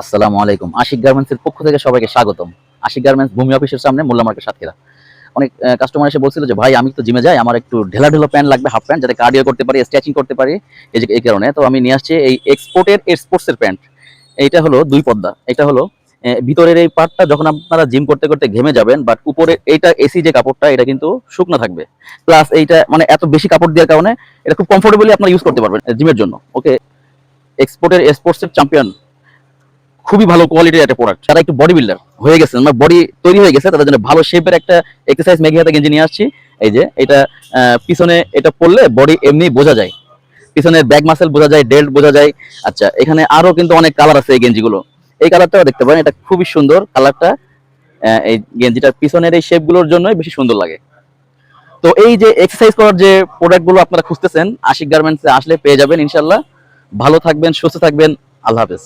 আসসালামু আলাইকুম। আশিক গার্মেন্টসের পক্ষ থেকে সবাইকে স্বাগতম। আশিক গার্মেন্টস ভূমি অফিসের সামনে মোল্লা মার্কেট সাতক্ষীরা। অনেক কাস্টমার এসে বলছিল যে, ভাই, আমি তো জিমে যাই, আমার একটু ঢেলা ঢেলা প্যান্ট লাগবে হাফ প্যান্ট যাতে কার্ডিও করতে পারি স্ট্রেচিং করতে পারি। এই এই কারণে তো আমি নিয়ে আসছি এই এক্সপোর্টের স্পোর্টসের প্যান্ট এইটা হলো দুই পদ্মা। এটা হলো ভিতরের এই পার্টটা যখন আপনারা জিম করতে করতে ঘেমে যাবেন বাট উপরে এইটা এসি যে কাপড়টা, এটা কিন্তু শুকনো থাকবে। প্লাস এইটা মানে এত বেশি কাপড় দেওয়ার কারণে এটা খুব কমফোর্টেবলি আপনারা ইউজ করতে পারবেন জিমের জন্য। ওকে এক্সপোর্টের স্পোর্টসের চ্যাম্পিয়ন খুবই ভালো কোয়ালিটির একটা প্রোডাক্ট যারা একটু বডি বিল্ডার হয়ে গেছে মানে বডি তৈরি হয়ে গেছে, তাদের জন্য ভালো শেপের একটা এক্সারসাইজ মেঘি হাতে গেঞ্জি নিয়ে আসছি। এই যে, এটা পিছনে এটা পরলে বডি এমনি বোঝা যায়। পিছনের ব্যাক মাসেল বোঝা যায় ডেল্ট বোঝা যায়। আচ্ছা এখানে আরও কিন্তু অনেক কালার আছে এই গেঞ্জিগুলো। এই কালারটাও দেখতে পারেন, এটা খুবই সুন্দর কালারটা এই গেঞ্জিটার পিছনের এই শেপগুলোর জন্যই বেশি সুন্দর লাগে। তো এই যে এক্সারসাইজ করার যে প্রোডাক্টগুলো আপনারা খুঁজতেছেন আশিক গার্মেন্টসে আসলে পেয়ে যাবেন ইনশাল্লাহ ভালো থাকবেন, সুস্থ থাকবেন, আল্লাহ হাফেজ।